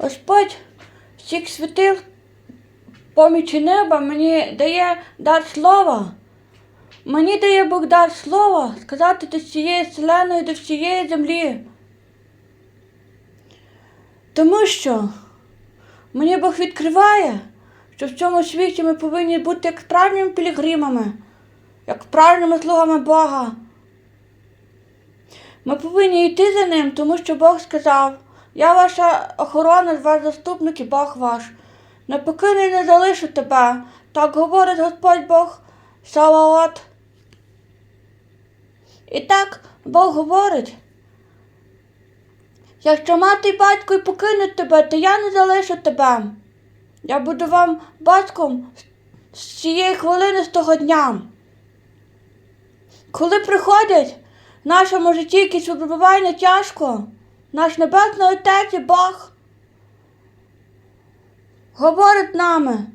Господь всіх світил помічі неба мені дає дар слова. Мені дає Бог дар слова сказати до всієї вселеної, до всієї землі. Тому що мені Бог відкриває, що в цьому світі ми повинні бути як справжніми пілігримами, як справжніми слугами Бога. Ми повинні йти за ним, тому що Бог сказав: Я ваша охорона, ваш заступник і Бог ваш. Не покину і не залишу тебе. Так говорить Господь Бог Саваот. І так Бог говорить. Якщо мати й батько і покинуть тебе, то я не залишу тебе. Я буду вам батьком з цієї хвилини, з того дня. Коли приходять в нашому житті якісь випробування тяжко, наш Небесний Отець і Бог говорить нами.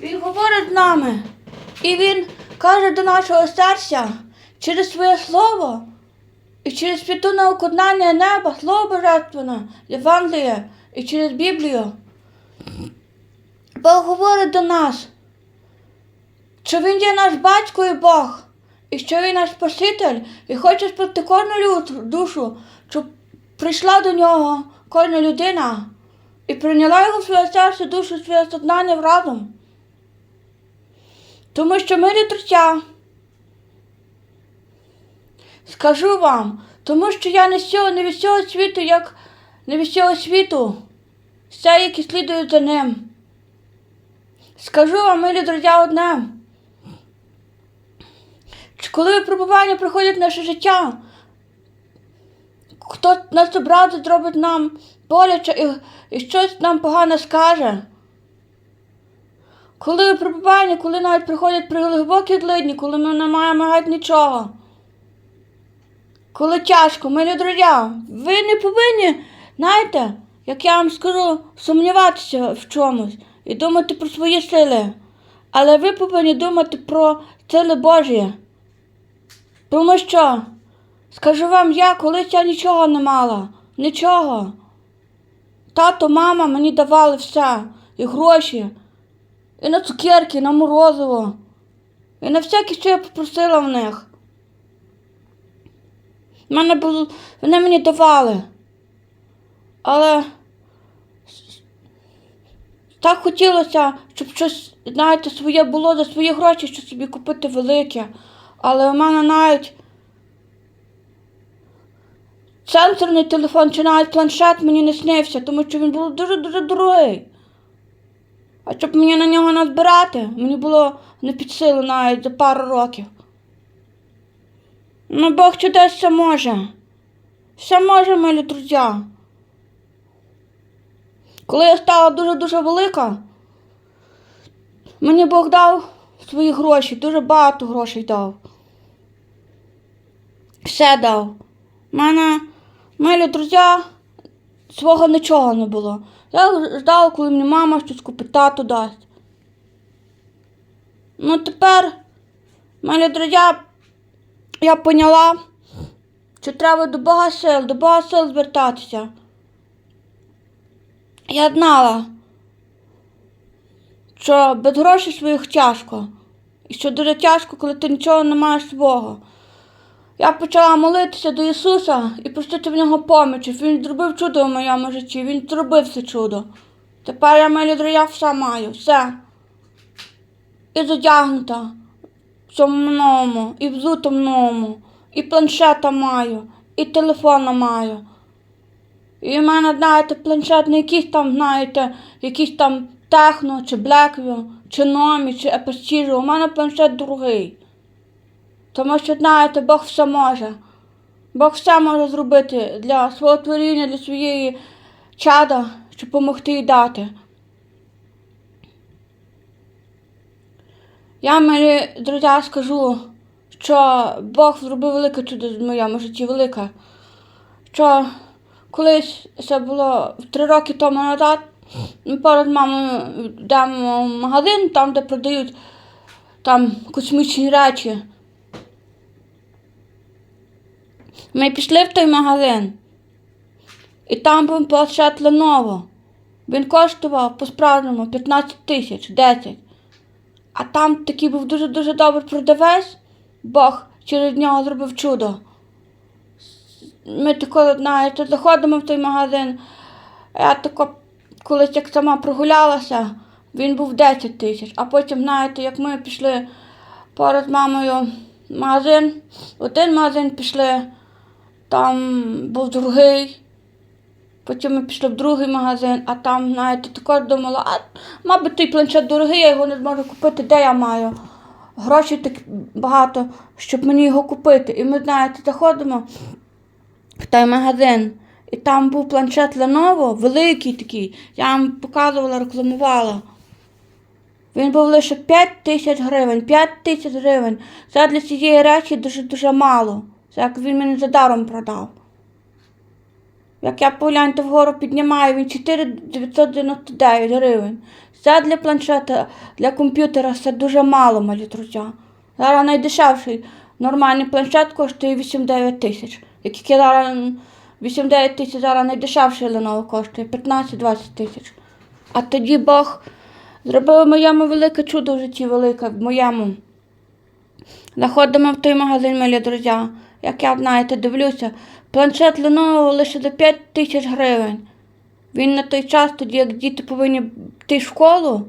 Він говорить з нами, і він каже до нашого серця через своє слово і через святу науку знання неба, слово божественне, Євангеліє і через Біблію. Бог говорить до нас, що Він є наш батько і Бог, і що Він наш Спаситель, і хоче спасти кожну душу, щоб прийшла до нього кожна людина і прийняла його в своє серце, душу, своє сознання в разум. Тому що ми друзя. Скажу вам, тому що я не з не від цього світу, як не від цього світу, все, які слідують за ним. Скажу вам, милі друзі, одне. Коли випробування приходять в наше життя, хто нас образить, зробить нам боляче і, і щось нам погано скаже. Коли випробування, коли навіть приходять при глибокі длидні, коли ми не маємо геть нічого. Коли тяжко, милі друзі, ви не повинні, знаєте, як я вам скажу, сумніватися в чомусь і думати про свої сили. Але ви повинні думати про сили Божі. Тому що, скажу вам, я колись я нічого не мала. Нічого. Тато, мама мені давали все. І гроші, і на цукерки, і на морозиво. І на всяке, що я попросила в них. Мене було, вони мені давали. Але так хотілося, щоб щось, знаєте, своє було за свої гроші, щоб собі купити велике. Але у мене навіть сенсорний телефон чи навіть планшет мені не снився, тому що він був дуже-дуже дорогий. А щоб мені на нього назбирати, мені було не під силу навіть за пару років. Ну, Бог чудес все може. Все може, милі друзі. Коли я стала дуже-дуже велика, мені Бог дав свої гроші, дуже багато грошей дав. Все дав. У мене, милі друзі, свого нічого не було. Я ждала, коли мені мама щось купить, тату дасть. Ну тепер, милі друзі, я поняла, що треба до Бога сил, до Бога сил звертатися. Я знала, що без грошей своїх тяжко. І що дуже тяжко, коли ти нічого не маєш свого. Я почала молитися до Ісуса і просити в нього помочі. Він зробив чудо в моєму житті, Він зробив це чудо. Тепер я милі друзі, все маю, все. І задягнута в цьому новому, і взута новому, і планшета маю, і телефона маю. І в мене, знаєте, планшет не якийсь там, знаєте, якийсь там техно, чи Blackview, чи Номі, чи Епестіжо. У мене планшет другий. Тому що, знаєте, Бог все може. Бог все може зробити для свого творіння, для своєї чада, щоб допомогти і дати. Я, мої друзі, скажу, що Бог зробив велике чудо в моєму житті, велике. Що колись це було три роки тому назад, ми поряд мамою йдемо в магазин, там, де продають там космічні речі. Ми пішли в той магазин, і там був планшет Lenovo. Він коштував по-справжньому 15 тисяч, 10. А там такий був дуже-дуже добрий продавець, Бог через нього зробив чудо. Ми тако, знаєте, заходимо в той магазин. Я тако колись як сама прогулялася, він був 10 тисяч. А потім, знаєте, як ми пішли поряд з мамою в магазин, один магазин пішли, там був другий. Потім ми пішли в другий магазин, а там, знаєте, також думала, а мабуть, той планшет дорогий, я його не зможу купити, де я маю. Грошей так багато, щоб мені його купити. І ми, знаєте, заходимо в той магазин. І там був планшет Lenovo, великий такий. Я вам показувала, рекламувала. Він був лише 5 тисяч гривень. 5 тисяч гривень. Це для цієї речі дуже-дуже мало. Це як він мені за даром продав. Як я погляньте вгору піднімаю, він 4,999 гривень. Це для планшета, для комп'ютера це дуже мало, малі друзі. Зараз найдешевший нормальний планшет коштує 8-9 тисяч. Який зараз 8-9 тисяч зараз найдешевший Lenovo коштує 15-20 тисяч. А тоді Бог зробив моєму велике чудо в житті велике, в моєму. Заходимо в той магазин, милі друзі. Як я, знаєте, дивлюся, планшет Lenovo лише за 5 тисяч гривень. Він на той час, тоді як діти повинні йти в школу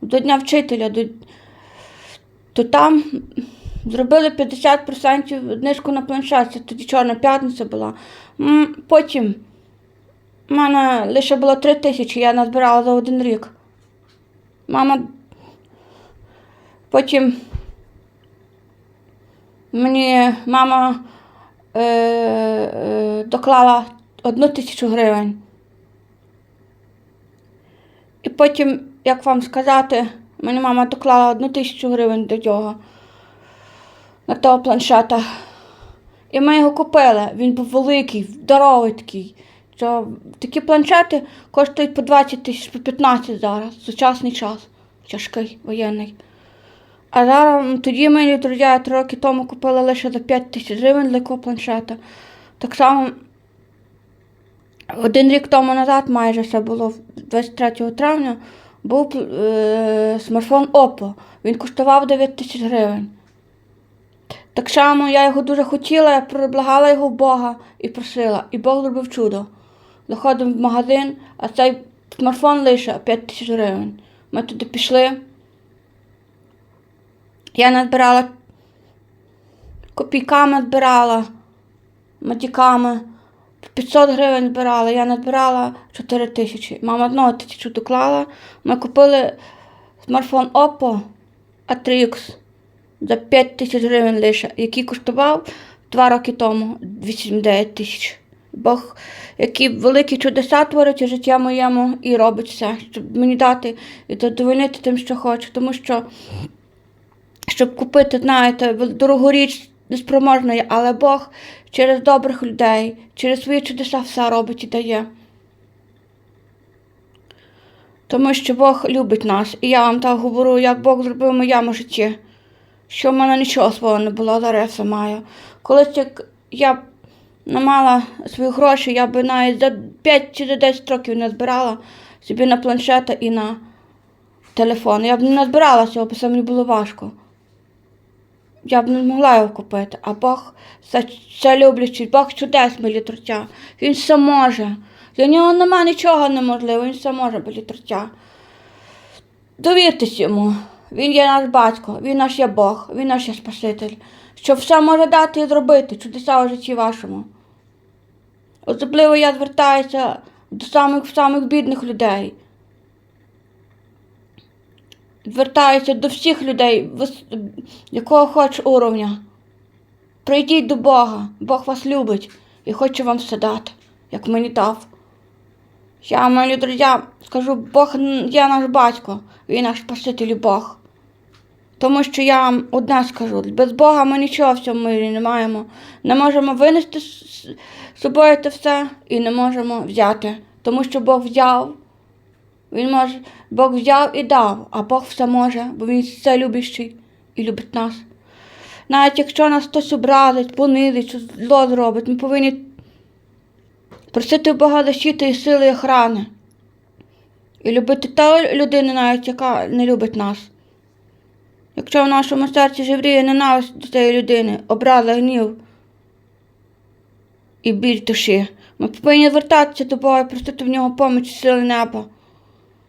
до Дня вчителя, до... то там зробили 50% знижку на планшет. Це тоді Чорна п'ятниця була. Потім в мене лише було 3 тисячі, я назбирала за один рік. Мама потім мені мама е, е, доклала одну тисячу гривень. І потім, як вам сказати, мені мама доклала одну тисячу гривень до цього, на того планшета. І ми його купили. Він був великий, здоровий такий. Що такі планшети коштують по 20 тисяч, по 15 зараз, сучасний час, тяжкий, воєнний. А зараз тоді мені друзі, три роки тому купила лише за 5 тисяч гривень для такого планшета. Так само один рік тому назад, майже це було 23 травня, був е, смартфон Oppo. Він коштував 9 тисяч гривень. Так само я його дуже хотіла, я приблагала його в Бога і просила. І Бог зробив чудо. Заходимо в магазин, а цей смартфон лише 5 тисяч гривень. Ми туди пішли. Я назбирала копійками збирала, матіками. 500 гривень збирала, я назбирала 4 тисячі. Мама одного тисячу доклала. Ми купили смартфон Oppo A3X за 5 тисяч гривень лише, який коштував 2 роки тому 89 тисяч. Бог, які великі чудеса творить у життя моєму і робить все, щоб мені дати і задовольнити тим, що хочу. Тому що, щоб купити, знаєте, дорогу річ неспроможної, але Бог через добрих людей, через свої чудеса все робить і дає. Тому що Бог любить нас. І я вам так говорю, як Бог зробив в моєму житті, що в мене нічого свого не було, зараз я все маю. Колись як я не мала свої гроші, я би навіть за 5 чи за 10 років не збирала собі на планшета і на телефон. Я б не збирала цього, бо це мені було важко. Я б не могла його купити, а Бог це, це люблячий, Бог чудес, милі труття. Він все може. Для нього нема нічого неможливого, він все може, милі труття. Довіртесь йому. Він є наш батько, він наш є Бог, він наш є Спаситель, що все може дати і зробити чудеса у житті вашому. Особливо я звертаюся до самих самих бідних людей. Звертаюся до всіх людей, якого хоч уровня. Прийдіть до Бога, Бог вас любить і хоче вам все дати, як мені дав. Я, мої друзі, скажу, Бог є наш батько, він наш Спаситель і Бог. Тому що я вам одне скажу, без Бога ми нічого в цьому мирі не маємо. Не можемо винести з собою це все і не можемо взяти. Тому що Бог взяв Він може, Бог взяв і дав, а Бог все може, бо Він все любящий і любить нас. Навіть якщо нас хтось образить, понизить, зло зробить, ми повинні просити Бога защити і сили і охрани. І любити та людину, навіть яка не любить нас. Якщо в нашому серці живріє ненависть до цієї людини, образа, гнів і біль душі, ми повинні звертатися до Бога і просити в нього помочі сили неба.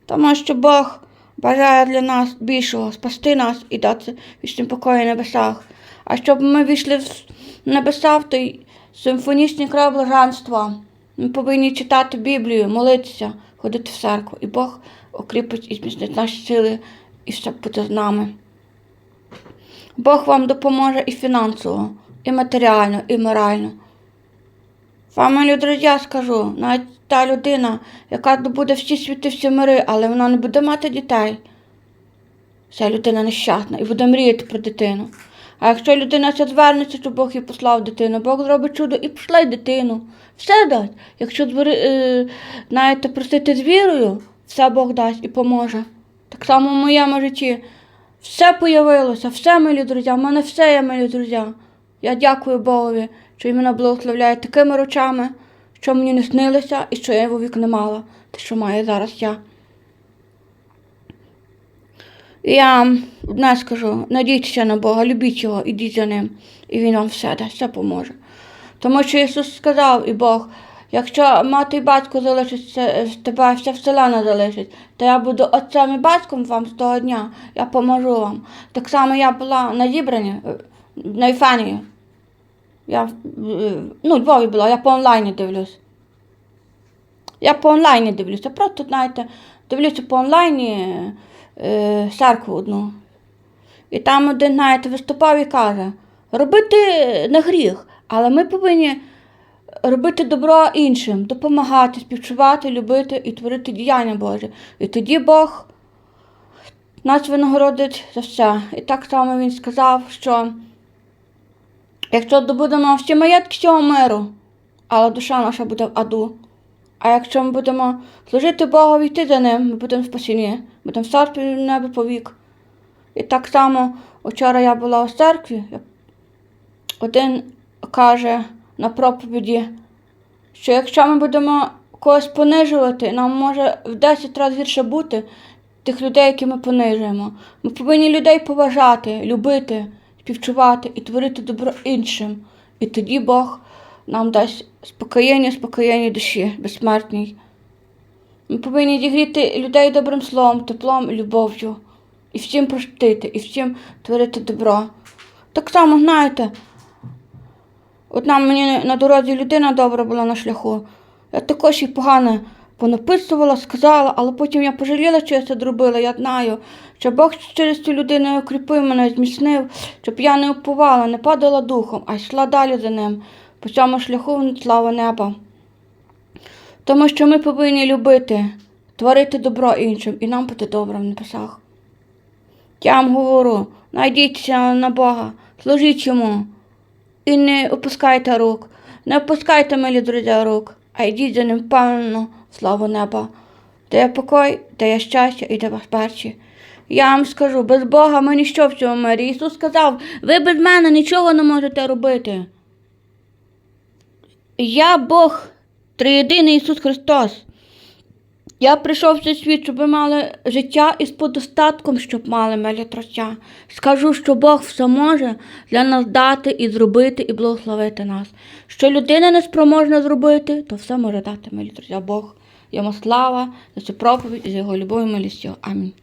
Тому що Бог бажає для нас більшого спасти нас і дати вічний покой на небесах. А щоб ми війшли в небеса в той симфонічний край блаженства, ми повинні читати Біблію, молитися, ходити в церкву. І Бог окріпить і зміцнить наші сили і все буде з нами. Бог вам допоможе і фінансово, і матеріально, і морально. Вам, милі друзі, скажу, навіть та людина, яка буде всі світи, всі мири, але вона не буде мати дітей. Ця людина нещасна і буде мріяти про дитину. А якщо людина це звернеться, то Бог їй послав дитину, Бог зробить чудо і пошле дитину. Все дасть. Якщо е, знаєте, просити з вірою, все Бог дасть і поможе. Так само в моєму житті. Все появилося, все, милі друзі, в мене все є, милі друзі. Я дякую Богові, що він мене благословляє такими речами, що мені не снилося і що я його вік не мала, те, що має зараз я. Я одне скажу, надійтеся на Бога, любіть його, ідіть за ним, і він вам все дасть, все поможе. Тому що Ісус сказав і Бог, якщо мати і батько залишиться з тебе, вся вселена залишить, то я буду отцем і батьком вам з того дня, я поможу вам. Так само я була на зібранні е, на Іфанії. Я е, ну, Львові була, я по онлайні дивлюсь. Я по онлайні дивлюся. Просто, знаєте, дивлюся по онлайні е, церкву одну. І там один, знаєте, виступав і каже: робити не гріх, але ми повинні робити добро іншим, допомагати, співчувати, любити і творити діяння Боже. І тоді Бог нас винагородить за все. І так само він сказав, що якщо добудемо всі маєтки цього миру, але душа наша буде в аду. А якщо ми будемо служити Богу йти за ним, ми будемо спасені, будемо в царстві небо повік. І так само вчора я була у церкві, один каже на проповіді, що якщо ми будемо когось понижувати, нам може в 10 разів гірше бути тих людей, які ми понижуємо. Ми повинні людей поважати, любити, співчувати і творити добро іншим. І тоді Бог нам дасть спокоєння, спокоєння душі, безсмертній. Ми повинні зігріти людей добрим словом, теплом любов'ю. І всім простити, і всім творити добро. Так само, знаєте, одна мені на дорозі людина добра була на шляху. Я також їй погано понаписувала, сказала, але потім я пожаліла, що я це зробила. Я знаю, що Бог через цю людину укріпив мене, зміцнив, щоб я не уповала, не падала духом, а йшла далі за ним, по цьому шляху в славу неба. Тому що ми повинні любити, творити добро іншим, і нам бути добре в небесах. Я вам говорю, найдіться на Бога, служіть йому і не опускайте рук, не опускайте, милі друзі, рук, а йдіть за ним певно, славу неба. Де є покой, де є щастя і де безпечі. Я вам скажу, без Бога ми ніщо в цьому мирі. Ісус сказав, ви без мене нічого не можете робити. Я Бог, триєдиний Ісус Христос. Я прийшов в цей світ, щоб ви мали життя із подостатком, щоб мали милі троця. Скажу, що Бог все може для нас дати і зробити, і благословити нас. Що людина не спроможна зробити, то все може дати милі троця Бог. Йому слава за цю проповідь і за його любов і милістю. Амінь.